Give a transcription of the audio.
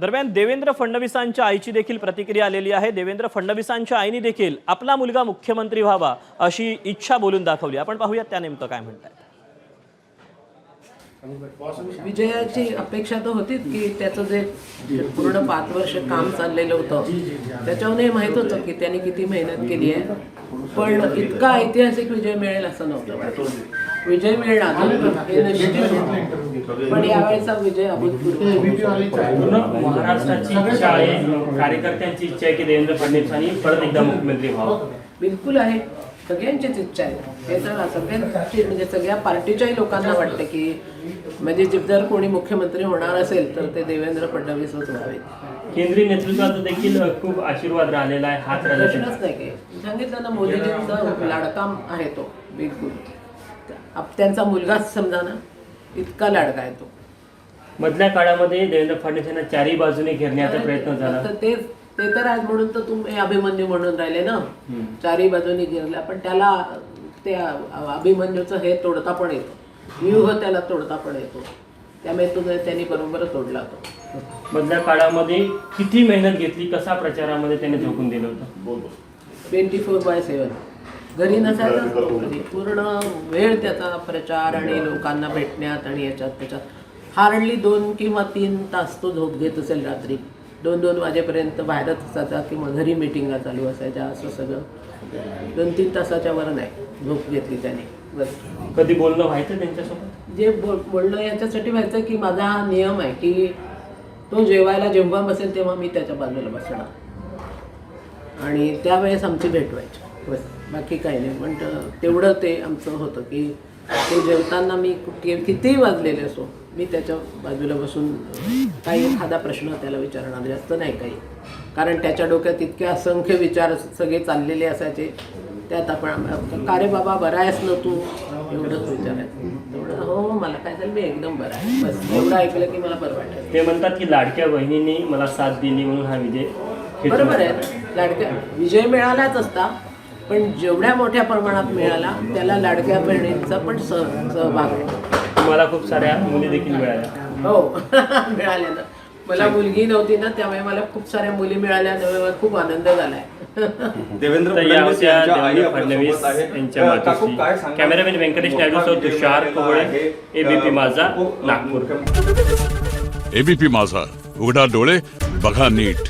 दरम्यान देवेंद्र फडणवीसांच्या आईची देखील प्रतिक्रिया आलेली आहे. देवेंद्र फडणवीसांच्या आईने देखील आपला मुलगा मुख्यमंत्री व्हावा अशी इच्छा बोलून दाखवली. आपण पाहूयात त्या नेमकं काय म्हणतात विजयाची अपेक्षा तर होतीच की त्याचं जे पूर्ण पाच वर्ष काम चाललेलं होतं त्याच्यावर हे माहीत होतं की त्यांनी किती मेहनत केली आहे. पण इतका ऐतिहासिक विजय मिळेल असं नव्हतं. विजय मिळणार पण यावेळेचा विजय अभूतपूर्व. पूर्ण महाराष्ट्राची इच्छा आहे. कार्यकर्त्यांची इच्छा आहे की देवेंद्र फडणवीसांनी परत एकदा मुख्यमंत्री व्हावं. बिलकुल आहे. सगळ्यांचीच इच्छा आहे. हे तर सगळ्यांची म्हणजे सगळ्या पार्टीच्याही लोकांना वाटतं की म्हणजे जर कोणी मुख्यमंत्री होणार असेल तर ते देवेंद्र फडणवीसच व्हावेत. केंद्रीय नेतृत्वाचा देखील खूप आशीर्वाद राहिलेला आहे. हात राहिलेला प्रश्नच नाही काही. सांगितलं ना मोदीजींचा लाडका आहे तो. बिलकुल. त्यांचा मुलगाच समजा ना. इतका लाडका आहे तो. मधल्या काळामध्ये देवेंद्र फडणवीस यांना चारही बाजूने घेरण्याचा प्रयत्न झाला. तर ते ते तर आज म्हणून तर तुम्ही अभिमन्यू म्हणून राहिले ना. चारही बाजूनी गिरला पण त्याला ते अभिमन्यूचं हे तोडता पण येतो. व्यूह त्याला तोडता पण येतो. त्यामुळे तो त्यांनी बरोबर तोडला तो. मधल्या काळामध्ये किती मेहनत घेतली कसा प्रचारामध्ये त्याने झोकून दिलं होतं? ट्वेंटी फोर बाय सेवन घरी नसायचाच तो कधी पूर्ण वेळ त्याचा प्रचार आणि लोकांना भेटण्यात आणि याच्यात त्याच्यात हार्डली दोन किंवा तीन तास तो झोप घेत असेल रात्री. दोन दोन वाजेपर्यंत बाहेरच असायचा किंवा घरी मिटिंगा चालू असायच्या असं सगळं. दोन तीन तासाच्या वर नाही झोप घेतली त्याने. बस. कधी बोलणं व्हायचं त्यांच्यासोबत? जे बोल बोलणं याच्यासाठी व्हायचं की माझा हा नियम आहे की तो जेवायला जेव्हा बसेल तेव्हा मी त्याच्या बाजूला बसणार. आणि त्यावेळेस आमची भेट व्हायची. बस. बाकी काही नाही. पण तेवढं ते आमचं होतं की ते जेवताना मी कुठे कितीही वाजलेले असो मी त्याच्या बाजूला बसून काही एखादा प्रश्न त्याला विचारणार. जास्त नाही काही. कारण त्याच्या डोक्यात इतके असंख्य विचार सगळे चाललेले असायचे. त्यात आपण का रे बाबा बरा आहेस ना तू? एवढंच विचारायचं. तेवढं हो मला काय झालं? मी एकदम बरा आहे. बस. एवढं ऐकलं की मला बरं वाटायचं ते म्हणतात की लाडक्या बहिणींनी मला साथ दिली म्हणून हा विजय बरोबर. आहे. लाडक्या विजय मिळालाच असता. पण जेवढ्या मोठ्या प्रमाणात मिळाला त्याला लाडक्या बहिणींचा पण सह सहभाग आहे. तुम्हाला खूप साऱ्या मुली देखील मिळाल्या. हो मिळाल्या ना मला मुलगी नव्हती ना त्यामुळे मला खूप साऱ्या मुली मिळाल्या त्यामुळे मला खूप आनंद झालाय. देवेंद्र फडणवीस यांच्या आई देवेंद्र आपल्या फडणवीस सोबत आहेत. यांच्या अ, काकू, मातोश्री काय सांगाल? कॅमेरामॅन व्यंकटेश नायडू सह मोठा तुषार कोवळे. एबीपी माझा नागपूर. एबीपी माझा उघडा डोळे बघा नीट.